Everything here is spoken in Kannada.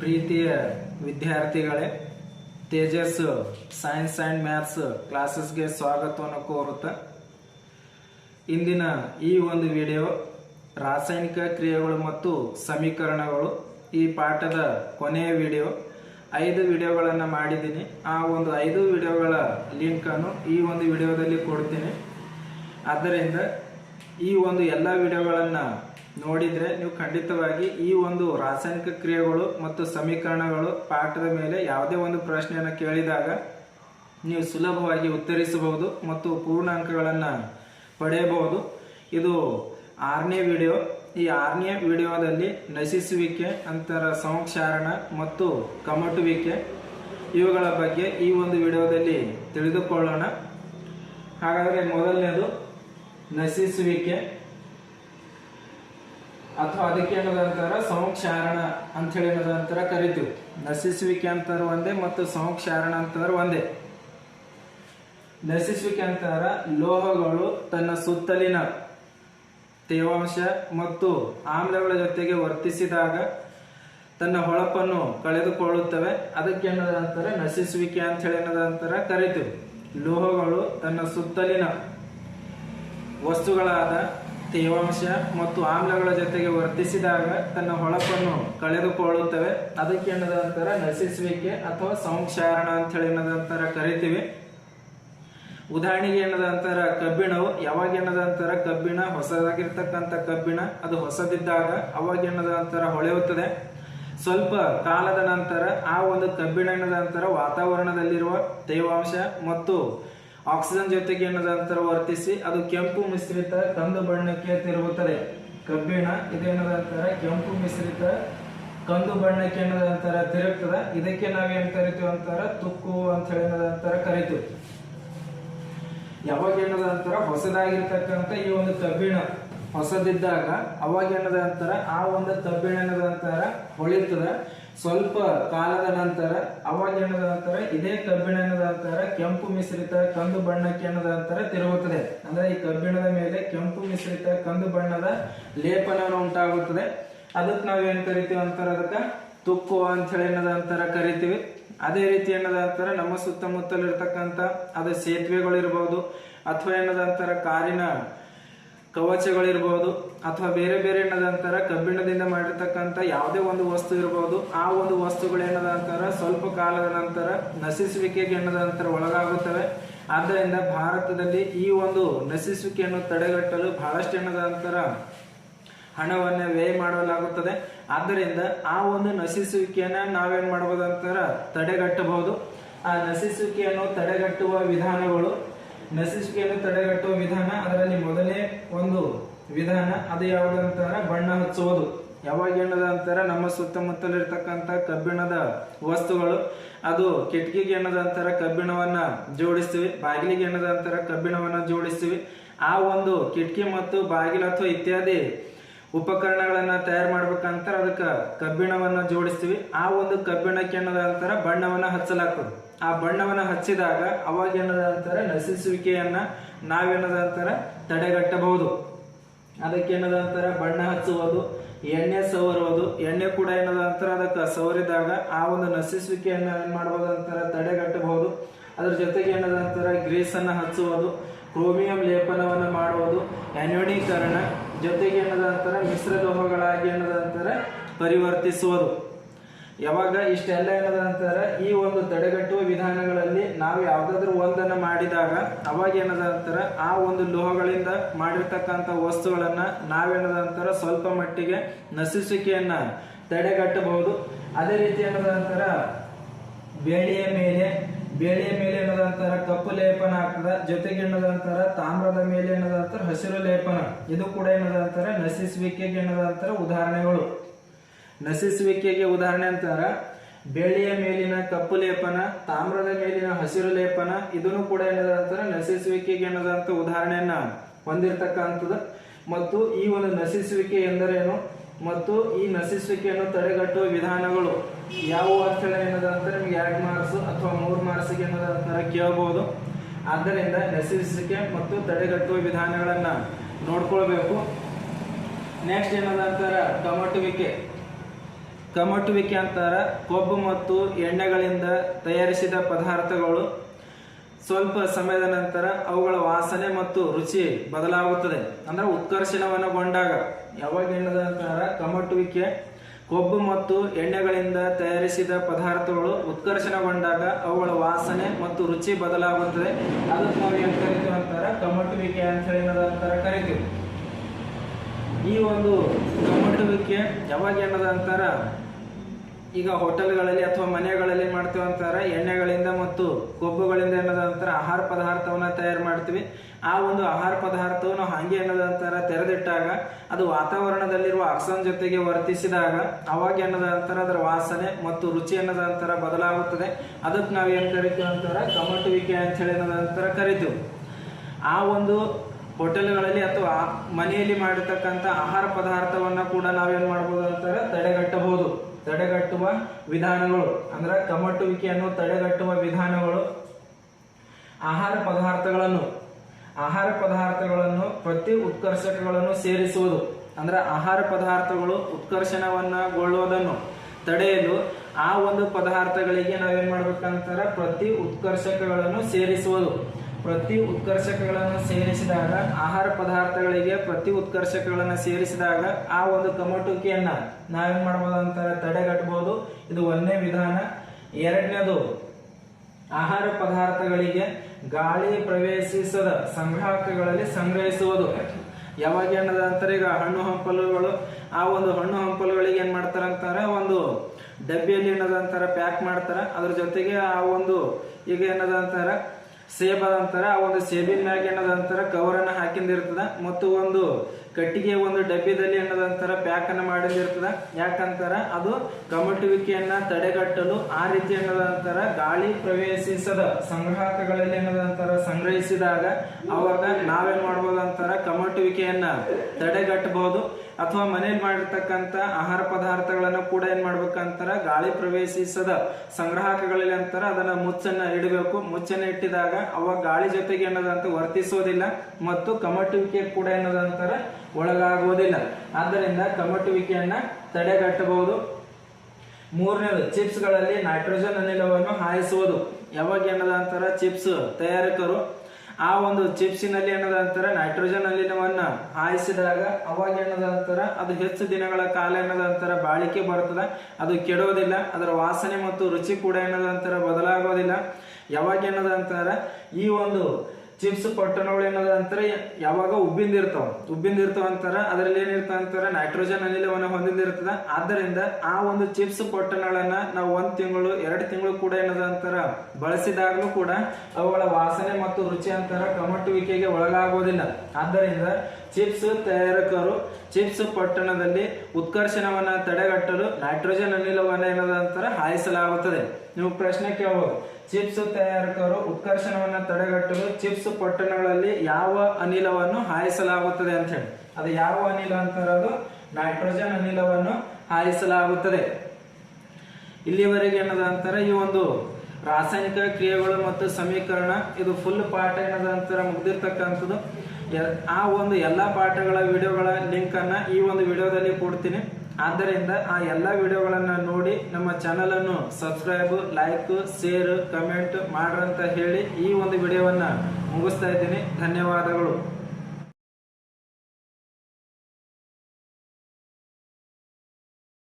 ಪ್ರೀತಿಯ ವಿದ್ಯಾರ್ಥಿಗಳೇ, ತೇಜಸ್ ಸೈನ್ಸ್ ಆ್ಯಂಡ್ ಮ್ಯಾಥ್ಸ್ ಕ್ಲಾಸಸ್ಗೆ ಸ್ವಾಗತವನ್ನು ಕೋರುತ್ತಾ ಇಂದಿನ ಈ ಒಂದು ವಿಡಿಯೋ ರಾಸಾಯನಿಕ ಕ್ರಿಯೆಗಳು ಮತ್ತು ಸಮೀಕರಣಗಳು. ಈ ಪಾಠದ ಕೊನೆಯ ವಿಡಿಯೋ. ಐದು ವಿಡಿಯೋಗಳನ್ನು ಮಾಡಿದ್ದೀನಿ. ಆ ಒಂದು ಐದು ವಿಡಿಯೋಗಳ ಲಿಂಕನ್ನು ಈ ಒಂದು ವಿಡಿಯೋದಲ್ಲಿ ಕೊಡ್ತೀನಿ. ಆದ್ದರಿಂದ ಈ ಒಂದು ಎಲ್ಲ ವಿಡಿಯೋಗಳನ್ನು ನೋಡಿದರೆ ನೀವು ಖಂಡಿತವಾಗಿ ಈ ಒಂದು ರಾಸಾಯನಿಕ ಕ್ರಿಯೆಗಳು ಮತ್ತು ಸಮೀಕರಣಗಳು ಪಾಠದ ಮೇಲೆ ಯಾವುದೇ ಒಂದು ಪ್ರಶ್ನೆಯನ್ನು ಕೇಳಿದಾಗ ನೀವು ಸುಲಭವಾಗಿ ಉತ್ತರಿಸಬಹುದು ಮತ್ತು ಪೂರ್ಣಾಂಕಗಳನ್ನು ಪಡೆಯಬಹುದು. ಇದು ಆರನೇ ವಿಡಿಯೋ. ಈ ಆರನೇ ವಿಡಿಯೋದಲ್ಲಿ ನಶಿಸುವಿಕೆ, ಅಂತರ ಸಂಕ್ಷಾರಣ ಮತ್ತು ಕಮಟುವಿಕೆ ಇವುಗಳ ಬಗ್ಗೆ ಈ ಒಂದು ವಿಡಿಯೋದಲ್ಲಿ ತಿಳಿದುಕೊಳ್ಳೋಣ. ಹಾಗಾದರೆ ಮೊದಲನೇದು ನಶಿಸುವಿಕೆ. ಅಥವಾ ಅದಕ್ಕೆ ಏನದಂತಾರ ಸಂಕ್ಷಾರಣ ಅಂತ ಹೇಳಿ ಏನದಂತಾರ ಕರಿತೀವಿ. ನಶಿಸುವಿಕೆ ಅಂತಾರ ಒಂದೇ ಮತ್ತು ಸಂಕ್ಷಾರಣ ಅಂತಾರ ಒಂದೇ. ನಶಿಸುವಿಕೆ ಅಂತಾರ ಲೋಹಗಳು ತನ್ನ ಸುತ್ತಲಿನ ತೇವಾಂಶ ಮತ್ತು ಆಮ್ಲಗಳ ಜೊತೆಗೆ ವರ್ತಿಸಿದಾಗ ತನ್ನ ಹೊಳಪನ್ನು ಕಳೆದುಕೊಳ್ಳುತ್ತವೆ. ಅದಕ್ಕೆ ಏನದ ಅಂತಾರೆ ನಶಿಸುವಿಕೆ ಅಂತ ಹೇಳಿ ಏನದ ಲೋಹಗಳು ತನ್ನ ಸುತ್ತಲಿನ ವಸ್ತುಗಳಾದ ತೇವಾಂಶ ಮತ್ತು ಆಮ್ಲಗಳ ಜೊತೆಗೆ ವರ್ತಿಸಿದಾಗ ತನ್ನ ಹೊಳಪನ್ನು ಕಳೆದುಕೊಳ್ಳುತ್ತವೆ. ಅದಕ್ಕೆ ಏನದ ಅಂತಾರ ನಶಿಸುವಿಕೆ ಅಥವಾ ಸಂಕ್ಷಾರಣ ಅಂತ ಹೇಳಿ ಏನದ ಅಂತಾರ ಕರಿತೀವಿ. ಉದಾಹರಣೆಗೆ ಏನದ ಅಂತಾರ ಕಬ್ಬಿಣವು, ಯಾವಾಗ ಏನದ ಅಂತಾರ ಕಬ್ಬಿಣ, ಹೊಸದಾಗಿರ್ತಕ್ಕಂಥ ಕಬ್ಬಿಣ, ಅದು ಹೊಸದಿದ್ದಾಗ ಅವಾಗ ಏನದ ಅಂತಾರ ಹೊಳೆಯುತ್ತದೆ. ಸ್ವಲ್ಪ ಕಾಲದ ನಂತರ ಆ ಒಂದು ಕಬ್ಬಿಣ ಏನದ ಅಂತರ ವಾತಾವರಣದಲ್ಲಿರುವ ತೇವಾಂಶ ಮತ್ತು ಆಕ್ಸಿಜನ್ ಜೊತೆಗೆ ಏನದಂತರ ವರ್ತಿಸಿ, ಅದು ಕೆಂಪು ಮಿಶ್ರಿತ ಕಂದು ಬಣ್ಣಕ್ಕೆ ತಿರುಗುತ್ತದೆ ಕಬ್ಬಿಣ ಇದೇನದ ಅಂತಾರ, ಕೆಂಪು ಮಿಶ್ರಿತ ಕಂದು ಬಣ್ಣಕ್ಕೆ ಏನದ ಅಂತಾರ ತಿರುಗ್ತದ ಇದಕ್ಕೆ ನಾವೇನ್ ಕರಿತೀವಿ ಅಂತಾರ? ತುಕ್ಕು ಅಂತ ಹೇಳಿ ಏನದ ಅಂತಾರ ಕರಿತೀವಿ. ಯಾವಾಗ ಏನದ ಅಂತಾರ? ಹೊಸದಾಗಿರ್ತಕ್ಕಂಥ ಈ ಒಂದು ಕಬ್ಬಿಣ ಹೊಸದಿದ್ದಾಗ, ಅವಾಗ ಏನದ ಅಂತಾರ? ಆ ಒಂದು ಕಬ್ಬಿಣ ಏನದ ಅಂತಾರ? ಹೊಳಿತದ. ಸ್ವಲ್ಪ ಕಾಲದ ನಂತರ ಅವಾಗ ಏನದ ಅಂತಾರ ಇದೇ ಕಬ್ಬಿಣ ಏನದ ಅಂತಾರ ಕೆಂಪು ಮಿಶ್ರಿತ ಕಂದು ಬಣ್ಣಕ್ಕೆ ಏನದ ಅಂತಾರ ತಿರುಗುತ್ತದೆ. ಅಂದ್ರೆ ಈ ಕಬ್ಬಿಣದ ಮೇಲೆ ಕೆಂಪು ಮಿಶ್ರಿತ ಕಂದು ಬಣ್ಣದ ಲೇಪನ ಉಂಟಾಗುತ್ತದೆ. ಅದಕ್ಕೆ ನಾವೇನ್ ಕರಿತೀವಿ ಅಂತಾರ ಅದಕ್ಕ ತುಕ್ಕು ಅಂತ ಹೇಳಿ ಏನದ ಕರಿತೀವಿ. ಅದೇ ರೀತಿ ಏನದ ಅಂತಾರ ನಮ್ಮ ಸುತ್ತಮುತ್ತಲಿರ್ತಕ್ಕಂಥ ಅದು ಸೇತುವೆಗಳು ಸೇತುವೆಗಳಿರ್ಬೋದು ಅಥವಾ ಏನದ ಅಂತಾರ ಕಾರಿನ ಕವಚಗಳಿರ್ಬೋದು ಅಥವಾ ಬೇರೆ ಬೇರೆ ಏನದ ಅಂತಾರ, ಕಬ್ಬಿಣದಿಂದ ಮಾಡಿರ್ತಕ್ಕಂಥ ಯಾವುದೇ ಒಂದು ವಸ್ತು ಇರಬಹುದು ಆ ಒಂದು ವಸ್ತುಗಳು ಏನದ ಅಂತಾರ ಸ್ವಲ್ಪ ಕಾಲದ ನಂತರ, ನಶಿಸುವಿಕೆಗೆ ಏನದಂತರ ಒಳಗಾಗುತ್ತವೆ. ಆದ್ದರಿಂದ ಭಾರತದಲ್ಲಿ ಈ ಒಂದು ನಶಿಸುವಿಕೆಯನ್ನು ತಡೆಗಟ್ಟಲು ಬಹಳಷ್ಟು ಏನದಂತರ ಹಣವನ್ನು ವ್ಯಯ ಮಾಡಲಾಗುತ್ತದೆ. ಆದ್ದರಿಂದ ಆ ಒಂದು ನಶಿಸುವಿಕೆಯನ್ನ ನಾವೇನ್ ಮಾಡಬಹುದು ಅಂತಾರ ತಡೆಗಟ್ಟಬಹುದು. ಆ ನಶಿಸುವಿಕೆಯನ್ನು ತಡೆಗಟ್ಟುವ ವಿಧಾನಗಳು ನಶಿಸುವಿಕೆಯನ್ನು ತಡೆಗಟ್ಟುವ ವಿಧಾನ, ಅದರಲ್ಲಿ ಮೊದಲನೇ ಒಂದು ವಿಧಾನ, ಅದು ಯಾವುದಂತಾರ ಬಣ್ಣ ಹಚ್ಚುವುದು. ಯಾವಾಗ ಏನದ ಅಂತಾರ? ನಮ್ಮ ಸುತ್ತಮುತ್ತಲಿರ್ತಕ್ಕಂಥ ಕಬ್ಬಿಣದ ವಸ್ತುಗಳು. ಅದು ಕಿಟಕಿಗೆ ಏನದ ಅಂತಾರ ಕಬ್ಬಿಣವನ್ನ ಜೋಡಿಸ್ತೀವಿ, ಬಾಗಿಲಿಗೆ ಏನದ ಅಂತಾರ ಕಬ್ಬಿಣವನ್ನ ಜೋಡಿಸ್ತೀವಿ. ಆ ಒಂದು ಕಿಟಕಿ ಮತ್ತು ಬಾಗಿಲು ಅಥವಾ ಇತ್ಯಾದಿ ಉಪಕರಣಗಳನ್ನ ತಯಾರು ಮಾಡ್ಬೇಕಂತಾರೆ ಅದಕ್ಕೆ ಕಬ್ಬಿಣವನ್ನ ಜೋಡಿಸ್ತೀವಿ. ಆ ಒಂದು ಕಬ್ಬಿಣಕ್ಕೆ ಏನದ ಅಂತಾರ ಬಣ್ಣವನ್ನ ಹಚ್ಚಲಾಗ್ತದೆ. ಆ ಬಣ್ಣವನ್ನ ಹಚ್ಚಿದಾಗ ಅವಾಗ ಏನದ ಅಂತಾರ ನಶಿಸುವಿಕೆಯನ್ನ ನಾವೇನದ ಅಂತಾರ ತಡೆಗಟ್ಟಬಹುದು. ಅದಕ್ಕೆ ಏನದ ಅಂತಾರ ಬಣ್ಣ ಹಚ್ಚುವುದು, ಎಣ್ಣೆ ಸವರುವುದು. ಎಣ್ಣೆ ಕೂಡ ಏನದ ಅಂತಾರ ಅದಕ್ಕೆ ಸವರಿದಾಗ ಆ ಒಂದು ನಶಿಸುವಿಕೆಯನ್ನ ಏನ್ ಮಾಡಬಹುದು ಅಂತಾರ ತಡೆಗಟ್ಟಬಹುದು. ಅದ್ರ ಜೊತೆಗೆ ಏನದ ಗ್ರೀಸ್ ಅನ್ನ ಹಚ್ಚುವುದು, ಕ್ರೋಮಿಯಂ ಲೇಪನವನ್ನು ಮಾಡುವುದು ಅನ್ಯೋಡೀಕರಣ ಜೊತೆಗೆ ಏನದ ಅಂತಾರೆ? ಮಿಶ್ರ ಲೋಹಗಳಾಗಿ ಏನದ ಅಂತಾರೆ? ಪರಿವರ್ತಿಸುವುದು. ಯಾವಾಗ ಇಷ್ಟೆಲ್ಲ ಏನದ ಅಂತಾರೆ? ಈ ಒಂದು ತಡೆಗಟ್ಟುವ ವಿಧಾನಗಳಲ್ಲಿ ನಾವು ಯಾವುದಾದ್ರೂ ಒಂದನ್ನು ಮಾಡಿದಾಗ ಅವಾಗ ಏನದ ಅಂತಾರೆ? ಆ ಒಂದು ಲೋಹಗಳಿಂದ ಮಾಡಿರ್ತಕ್ಕಂಥ ವಸ್ತುಗಳನ್ನು ನಾವೇನದ ಅಂತಾರ? ಸ್ವಲ್ಪ ಮಟ್ಟಿಗೆ ನಶಿಸುವಿಕೆಯನ್ನು ತಡೆಗಟ್ಟಬಹುದು. ಅದೇ ರೀತಿ ಏನದ ಅಂತಾರೆ? ಬೇಳೆಯ ಮೇಲೆ ಬೇಳೆಯ ಮೇಲೆ ಏನದಂತಾರ ಕಪ್ಪು ಲೇಪನ ಆಗ್ತದ ಜೊತೆಗೆ ಏನದಂತಾರ ತಾಮ್ರದ ಮೇಲೆ ಏನದಂತಾರ ಹಸಿರು ಲೇಪನ. ಇದು ಕೂಡ ಏನದಂತಾರ ನಶಿಸುವಿಕೆಗೆ ಏನದಂತಾರ ಉದಾಹರಣೆಗಳು. ನಶಿಸುವಿಕೆಗೆ ಉದಾಹರಣೆ ಅಂತಾರ ಬೆಳ್ಳಿಯ ಮೇಲಿನ ಕಪ್ಪು ಲೇಪನ, ತಾಮ್ರದ ಮೇಲಿನ ಹಸಿರು ಲೇಪನ, ಇದನ್ನು ಕೂಡ ಏನದಂತಾರ ನಶಿಸುವಿಕೆಗೆ ಏನದಂತ ಉದಾಹರಣೆಯನ್ನ ಹೊಂದಿರತಕ್ಕಂಥದ್ದು. ಮತ್ತು ಈ ಒಂದು ನಶಿಸುವಿಕೆ ಎಂದರೇನು? ಮತ್ತು ಈ ನಶಿಸುವಿಕೆಯನ್ನು ತಡೆಗಟ್ಟುವ ವಿಧಾನಗಳು ಯಾವುವು ಅಂತ ಹೇಳಿ ಏನದಂತ ನಿಮ್ಗೆ ಎರಡು ಮಾರ್ಕ್ಸ್ ಅಥವಾ ಮೂರು ಮಾರ್ಕ್ಸ್ಗೆ ಏನದಂತಾರ ಕೇಳಬಹುದು ಆದ್ದರಿಂದ ನಶಿಸುವಿಕೆ ಮತ್ತು ತಡೆಗಟ್ಟುವ ವಿಧಾನಗಳನ್ನ ನೋಡ್ಕೊಳ್ಬೇಕು. ನೆಕ್ಸ್ಟ್ ಏನದ ಅಂತಾರೆ? ಕಮಟುವಿಕೆ. ಕಮಟುವಿಕೆ ಅಂತಾರ ಕೊಬ್ಬು ಮತ್ತು ಎಣ್ಣೆಗಳಿಂದ ತಯಾರಿಸಿದ ಪದಾರ್ಥಗಳು. ಸ್ವಲ್ಪ ಸಮಯದ ನಂತರ ಅವುಗಳ ವಾಸನೆ ಮತ್ತು ರುಚಿ ಬದಲಾಗುತ್ತದೆ. ಅಂದ್ರೆ ಉತ್ಕರ್ಷಣವನ್ನುಗೊಂಡಾಗ ಯಾವಾಗ ಅಂತಾರ ಕಮಟುವಿಕೆ ಕೊಬ್ಬು ಮತ್ತು ಎಣ್ಣೆಗಳಿಂದ ತಯಾರಿಸಿದ ಪದಾರ್ಥಗಳು ಉತ್ಕರ್ಷಣಗೊಂಡಾಗ ಅವುಗಳ ವಾಸನೆ ಮತ್ತು ರುಚಿ ಬದಲಾಗುತ್ತದೆ. ಅದಕ್ಕೆ ನಾವು ಏನ್ ಕರಿತೀವಿ ಅಂತಾರೆ? ಕಮಟುವಿಕೆ ಅಂತ ಅಂತಾರ ಕರಿತೀವಿ. ಈ ಒಂದು ಕಮಟುವಿಕೆ ಯಾವಾಗ ಏನದ ಅಂತಾರ? ಈಗ ಹೋಟೆಲ್ಗಳಲ್ಲಿ ಅಥವಾ ಮನೆಗಳಲ್ಲಿ ಮಾಡ್ತೀವಿ ಅಂತಾರೆ ಎಣ್ಣೆಗಳಿಂದ ಮತ್ತು ಕೊಬ್ಬುಗಳಿಂದ ಏನದಂತಾರೆ ಆಹಾರ ಪದಾರ್ಥವನ್ನು ತಯಾರು ಮಾಡ್ತೀವಿ. ಆ ಒಂದು ಆಹಾರ ಪದಾರ್ಥವನ್ನು ಹಂಗೆ ಏನದ ತೆರೆದಿಟ್ಟಾಗ ಅದು ವಾತಾವರಣದಲ್ಲಿರುವ ಆಕ್ಸಿಜನ್ ಜೊತೆಗೆ ವರ್ತಿಸಿದಾಗ ಅವಾಗ ಏನದಂತಾರೆ ಅದರ ವಾಸನೆ ಮತ್ತು ರುಚಿ ಅನ್ನೋದಂತರ ಬದಲಾಗುತ್ತದೆ. ಅದಕ್ಕೆ ನಾವು ಏನು ಕರಿತೀವಿ ಅಂತಾರೆ ಕಮಟುವಿಕೆ ಅಂತ ಹೇಳಿ ಅನ್ನೋದಂತರ ಕರಿತೀವಿ. ಆ ಒಂದು ಹೋಟೆಲ್ಗಳಲ್ಲಿ ಅಥವಾ ಮನೆಯಲ್ಲಿ ಮಾಡಿರ್ತಕ್ಕಂಥ ಆಹಾರ ಪದಾರ್ಥವನ್ನ ಕೂಡ ನಾವೇನು ಮಾಡ್ಬೋದು ಅಂತಾರೆ ತಡೆಗಟ್ಟಬಹುದು. ತಡೆಗಟ್ಟುವ ವಿಧಾನಗಳು, ಅಂದ್ರೆ ಕಮಟುವಿಕೆಯನ್ನು ತಡೆಗಟ್ಟುವ ವಿಧಾನಗಳು. ಆಹಾರ ಪದಾರ್ಥಗಳನ್ನು ಆಹಾರ ಪದಾರ್ಥಗಳನ್ನು ಪ್ರತಿ ಉತ್ಕರ್ಷಕಗಳನ್ನು ಸೇರಿಸುವುದು, ಅಂದ್ರೆ ಆಹಾರ ಪದಾರ್ಥಗಳು ಉತ್ಕರ್ಷಣವನ್ನಗೊಳ್ಳುವುದನ್ನು ತಡೆಯಲು ಆ ಒಂದು ಪದಾರ್ಥಗಳಿಗೆ ನಾವೇನ್ ಮಾಡ್ಬೇಕಂತಾರೆ ಪ್ರತಿ ಉತ್ಕರ್ಷಕಗಳನ್ನು ಸೇರಿಸುವುದು. ಪ್ರತಿ ಉತ್ಕರ್ಷಕಗಳನ್ನು ಸೇರಿಸಿದಾಗ, ಆಹಾರ ಪದಾರ್ಥಗಳಿಗೆ ಪ್ರತಿ ಉತ್ಕರ್ಷಕಗಳನ್ನು ಸೇರಿಸಿದಾಗ ಆ ಒಂದು ಕಮಟುಕಿಯನ್ನ ನಾವೇನ್ ಮಾಡ್ಬೋದು ಅಂತಾರೆ? ತಡೆಗಟ್ಟಬಹುದು ಇದು ಒಂದನೇ ವಿಧಾನ. ಎರಡನೇದು, ಆಹಾರ ಪದಾರ್ಥಗಳಿಗೆ ಗಾಳಿ ಪ್ರವೇಶಿಸದ ಸಂಗ್ರಾಹಕಗಳಲ್ಲಿ ಸಂಗ್ರಹಿಸುವುದು. ಯಾವಾಗ ಏನದ ಅಂತಾರೆ? ಈಗ ಹಣ್ಣು ಹಂಪಲುಗಳು, ಆ ಒಂದು ಹಣ್ಣು ಹಂಪಲುಗಳಿಗೆ ಏನ್ ಮಾಡ್ತಾರೆ ಅಂತಾರೆ? ಒಂದು ಡಬ್ಬಿಯಲ್ಲಿ ಏನದ ಅಂತಾರೆ? ಪ್ಯಾಕ್ ಮಾಡ್ತಾರೆ. ಅದ್ರ ಜೊತೆಗೆ ಆ ಒಂದು, ಈಗ ಏನದ ಅಂತಾರ? ಸೇಬ್ ಅದಂತಾರ ಆ ಒಂದು ಸೇಬಿನ ಮ್ಯಾಗ ಏನದ ಅಂತಾರ ಕವರ್ ಅನ್ನ ಹಾಕಿಂದಿರ್ತದ ಮತ್ತು ಒಂದು ಕಟ್ಟಿಗೆ ಒಂದು ಡಬ್ಬಿದಲ್ಲಿ ಅನ್ನೋದಂತರ ಪ್ಯಾಕ್ ಅನ್ನ ಮಾಡಿದಿರ್ತದ. ಯಾಕಂತಾರ ಅದು ಕಮಟುವಿಕೆಯನ್ನ ತಡೆಗಟ್ಟಲು ಆ ರೀತಿ ಅನ್ನೋದಂತರ ಗಾಳಿ ಪ್ರವೇಶಿಸದ ಸಂಗ್ರಾಹಕಗಳಲ್ಲಿ ಅನ್ನೋದಂತರ ಸಂಗ್ರಹಿಸಿದಾಗ ಅವಾಗ ನಾವೇನ್ ಮಾಡ್ಬೋದು ಅಂತಾರ ಕಮಟುವಿಕೆಯನ್ನ ತಡೆಗಟ್ಟಬಹುದು. ಅಥವಾ ಮನೇಲಿ ಮಾಡಿರ್ತಕ್ಕಂಥ ಆಹಾರ ಪದಾರ್ಥಗಳನ್ನ ಕೂಡ ಏನ್ ಮಾಡ್ಬೇಕಂತಾರ ಗಾಳಿ ಪ್ರವೇಶಿಸದ ಸಂಗ್ರಾಹಕಗಳಲ್ಲಿ ಅಂತಾರ ಅದನ್ನ ಮುಚ್ಚನ್ನ ಇಡಬೇಕು. ಮುಚ್ಚನ್ನ ಇಟ್ಟಿದಾಗ ಅವಾಗ ಗಾಳಿ ಜೊತೆಗೆ ಅನ್ನೋದಂತ ವರ್ತಿಸೋದಿಲ್ಲ. ಮತ್ತು ಕಮಟುವಿಕೆ ಕೂಡ ಏನದಂತಾರ ಒಳಗಾಗುವುದಿಲ್ಲ. ಆದ್ದರಿಂದ ಕಮಟುವಿಕೆಯನ್ನ ತಡೆಗಟ್ಟಬಹುದು. ಮೂರನೇದು ಚಿಪ್ಸ್ಗಳಲ್ಲಿ ನೈಟ್ರೋಜನ್ ಅನಿಲವನ್ನು ಹಾಯಿಸುವುದು. ಯಾವಾಗ ಏನದ ಚಿಪ್ಸ್ ತಯಾರಕರು ಆ ಒಂದು ಚಿಪ್ಸಿನಲ್ಲಿ ಏನದ ನೈಟ್ರೋಜನ್ ಅನಿಲವನ್ನು ಹಾಯಿಸಿದಾಗ ಅವಾಗ ಏನದ ಅದು ಹೆಚ್ಚು ದಿನಗಳ ಕಾಲ ಏನದ ಬಾಳಿಕೆ ಬರ್ತದೆ ಅದು ಕೆಡೋದಿಲ್ಲ ಅದರ ವಾಸನೆ ಮತ್ತು ರುಚಿ ಕೂಡ ಏನದ ಅಂತಾರ ಬದಲಾಗೋದಿಲ್ಲ ಯಾವಾಗ ಏನದ ಅಂತಾರ ಈ ಒಂದು ಚಿಪ್ಸ್ ಪೊಟ್ಟಣಗಳು ಏನದ ಅಂತಾರೆ, ಯಾವಾಗ ಉಬ್ಬಿಂದ ಇರ್ತಾವ. ಉಬ್ಬಿಂದ ಇರ್ತಾವ ಅಂತಾರ, ಅದ್ರಲ್ಲಿ ಏನಿರ್ತಾವ ಅಂತಾರ ನೈಟ್ರೋಜನ್ ಅನಿಲವನ್ನು ಹೊಂದಿದಿರ್ತದ. ಆದ್ದರಿಂದ ಆ ಒಂದು ಚಿಪ್ಸ್ ಪೊಟ್ಟಣಗಳನ್ನ ನಾವು ಒಂದ್ ತಿಂಗಳು, ಎರಡು ತಿಂಗಳು ಕೂಡ ಏನದ ಅಂತಾರ. ಬಳಸಿದಾಗ್ಲೂ ಕೂಡ ಅವುಗಳ ವಾಸನೆ ಮತ್ತು ರುಚಿ ಅಂತಾರ ಕಮಟುವಿಕೆಗೆ ಒಳಗಾಗೋದಿಲ್ಲ. ಆದ್ದರಿಂದ ಚಿಪ್ಸ್ ತಯಾರಕರು ಚಿಪ್ಸ್ ಪಟ್ಟಣದಲ್ಲಿ ಉತ್ಕರ್ಷಣವನ್ನ ತಡೆಗಟ್ಟಲು ನೈಟ್ರೋಜನ್ ಅನಿಲವನ್ನ ಏನದ ಅಂತಾರ ಹಾಯಿಸಲಾಗುತ್ತದೆ. ನೀವು ಪ್ರಶ್ನೆ ಕೇಳಬಹುದು ಚಿಪ್ಸ್ ತಯಾರಕರು ಉತ್ಕರ್ಷಣವನ್ನ ತಡೆಗಟ್ಟಲು ಚಿಪ್ಸ್ ಪೊಟ್ಟಣಗಳಲ್ಲಿ ಯಾವ ಅನಿಲವನ್ನು ಹಾಯಿಸಲಾಗುತ್ತದೆ ಅಂತ ಹೇಳಿ. ಅದು ಯಾವ ಅನಿಲ ಅಂತ ಅದು ನೈಟ್ರೋಜನ್ ಅನಿಲವನ್ನು ಹಾಯಿಸಲಾಗುತ್ತದೆ. ಇಲ್ಲಿವರೆಗೆ ಏನದ ಅಂತಾರೆ? ಈ ಒಂದು ರಾಸಾಯನಿಕ ಕ್ರಿಯೆಗಳು ಮತ್ತು ಸಮೀಕರಣ, ಇದು ಫುಲ್ ಪಾಠ ಏನದ ಅಂತಾರ? ಮುಗ್ದಿರ್ತಕ್ಕಂಥದ್ದು. ಆ ಒಂದು ಎಲ್ಲಾ ಪಾಠಗಳ ವಿಡಿಯೋಗಳ ಲಿಂಕ್ ಅನ್ನ ಈ ಒಂದು ವಿಡಿಯೋದಲ್ಲಿ ಕೊಡ್ತೀನಿ. ಆದ್ದರಿಂದ ಆ ಎಲ್ಲ ವಿಡಿಯೋಗಳನ್ನು ನೋಡಿ ನಮ್ಮ ಚಾನಲ್ ಅನ್ನು ಸಬ್ಸ್ಕ್ರೈಬ್, ಲೈಕ್, ಶೇರ್, ಕಮೆಂಟ್ ಮಾಡ್ರಂತ ಹೇಳಿ ಈ ಒಂದು ವಿಡಿಯೋವನ್ನ ಮುಗಿಸ್ತಾ ಇದ್ದೀನಿ. ಧನ್ಯವಾದಗಳು.